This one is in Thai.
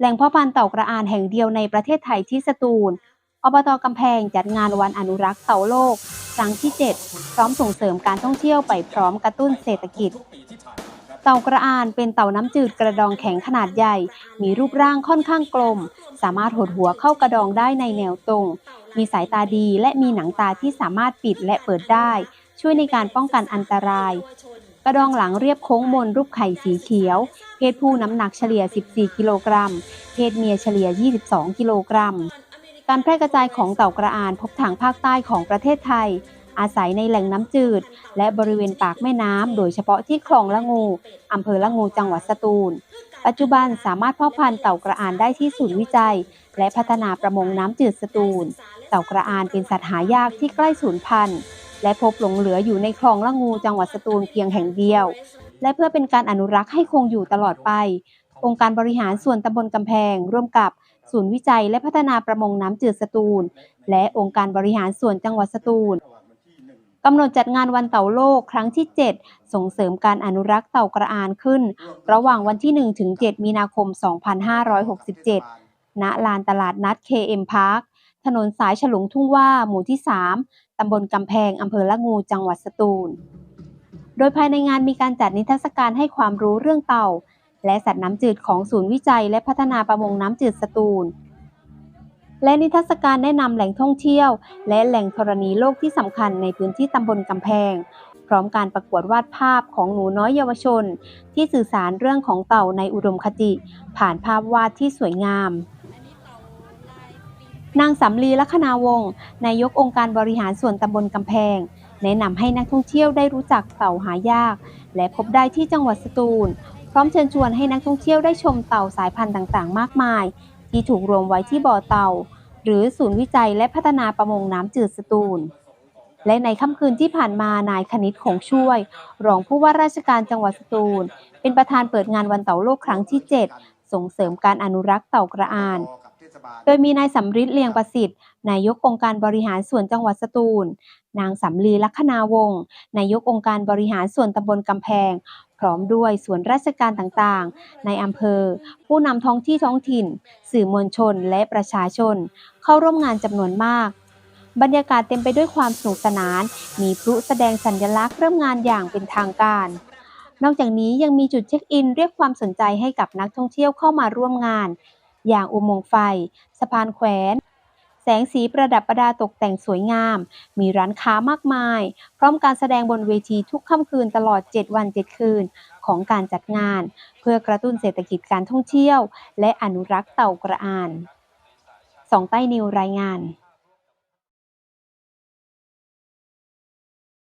แหล่งพาะพันธุ์เต่ากระอานแห่งเดียวในประเทศไทยที่สตูล อบตกำแพงจัดงานวันอนุรักษ์เต่าโลก ครั้งที่ 7 พร้อมส่งเสริมการท่องเที่ยวไปพร้อมกระตุ้นเศรษฐกิจ เต่ากระอานเป็นเต่าน้ำจืดกระดองแข็งขนาดใหญ่ มีรูปร่างค่อนข้างกลม สามารถหดหัวเข้ากระดองได้ในแนวตรง มีสายตาดีและมีหนังตาที่สามารถปิดและเปิดได้ ช่วยในการป้องกันอันตราย ระดองหลังเรียบโค้งมนรูปไข่สีเขียว เพศผู้น้ำหนักเฉลี่ย 14 กิโลกรัม เพศเมียเฉลี่ย 22 กิโลกรัม การแพร่กระจายของเต่ากระอานพบทางภาคใต้ของประเทศไทย อาศัยในแหล่งน้ำจืด และบริเวณปากแม่น้ำ โดยเฉพาะที่คลองละงูอำเภอละงูจังหวัดสตูล ปัจจุบันสามารถเพาะพันธุ์เต่ากระอานได้ที่ศูนย์วิจัย และพัฒนาประมงน้ำจืดสตูล เต่ากระอานเป็นสัตว์หายากที่ใกล้สูญพันธุ์ และพบหลงเหลืออยู่ในคลองละงูจังหวัดสตูลเพียงแห่งเดียว และเพื่อเป็นการอนุรักษ์ให้คงอยู่ตลอดไป องค์การบริหารส่วนตำบลกำแพง ร่วมกับศูนย์วิจัยและพัฒนาประมงน้ำจืดสตูล และองค์การบริหารส่วนจังหวัดสตูลกำหนดจัดงานวันเต่าโลกครั้งที่ 7 ส่งเสริมการอนุรักษ์เต่ากระอานขึ้น ระหว่างวันที่1ถึง7มีนาคม 2567 ณ ลานตลาดนัด KM Park ถนนสายฉลุงทุ่งว่าหมู่ที่ 3 ตำบลกำแพงอำเภอละงูจังหวัดสตูล โดยภายในงานมีการจัดนิทรรศการให้ความรู้เรื่องเต่า และสัตว์น้ำจืดของศูนย์วิจัย และพัฒนาประมงน้ำจืดสตูล และนิทรรศการแนะนำแหล่งท่องเที่ยว และแหล่งธรณีโลกที่สำคัญในพื้นที่ตำบลกำแพง พร้อมการประกวดวาดภาพของหนูน้อยเยาวชน ที่สื่อสารเรื่องของเต่าในอุดมคติ ผ่านภาพวาดที่สวยงาม นางสำลีลัคนาวงศ์นายกองค์การบริหารส่วนตำบลกำแพง แนะนำให้นักท่องเที่ยวได้รู้จักเต่าหายาก และพบได้ที่จังหวัดสตูล พร้อมเชิญชวนให้นักท่องเที่ยวได้ชมเต่าสายพันธุ์ต่างๆ มากมาย ที่ถูกรวมไว้ที่บ่อเต่า หรือศูนย์วิจัยและพัฒนาประมงน้ำจืดสตูล และในค่ำคืนที่ผ่านมานายคณิตคงช่วย รองผู้ว่าราชการจังหวัดสตูล เป็นประธานเปิดงานวันเต่าโลกครั้งที่ 7 ส่งเสริมการอนุรักษ์เต่ากระอาน โดยมีนายสำริดเลียงประสิทธิ์ นายกองค์การบริหารส่วนจังหวัดสตูล นางสำลีลัคนาวงศ์นายกองค์การบริหารส่วนตำบลกำแพง พร้อมด้วยส่วนราชการต่างๆ ในอำเภอ ผู้นำท้องที่ท้องถิ่น สื่อมวลชนและประชาชน เข้าร่วมงานจำนวนมาก บรรยากาศเต็มไปด้วยความสนุกสนาน มีพลุแสดงสัญลักษณ์เริ่มงานอย่างเป็นทางการนอกจากนี้ยังมีจุดเช็คอินเรียกความสนใจให้กับนักท่องเที่ยวเข้ามาร่วมงาน อย่างอุโมงค์ไฟ สะพานแขวน แสงสีประดับประดาตกแต่งสวยงาม มีร้านค้ามากมาย พร้อมการแสดงบนเวทีทุกค่ำคืนตลอด 7 วัน 7 คืนของการจัดงาน เพื่อกระตุ้นเศรษฐกิจการท่องเที่ยว และอนุรักษ์เต่ากระอานสองใต้นิวรายงาน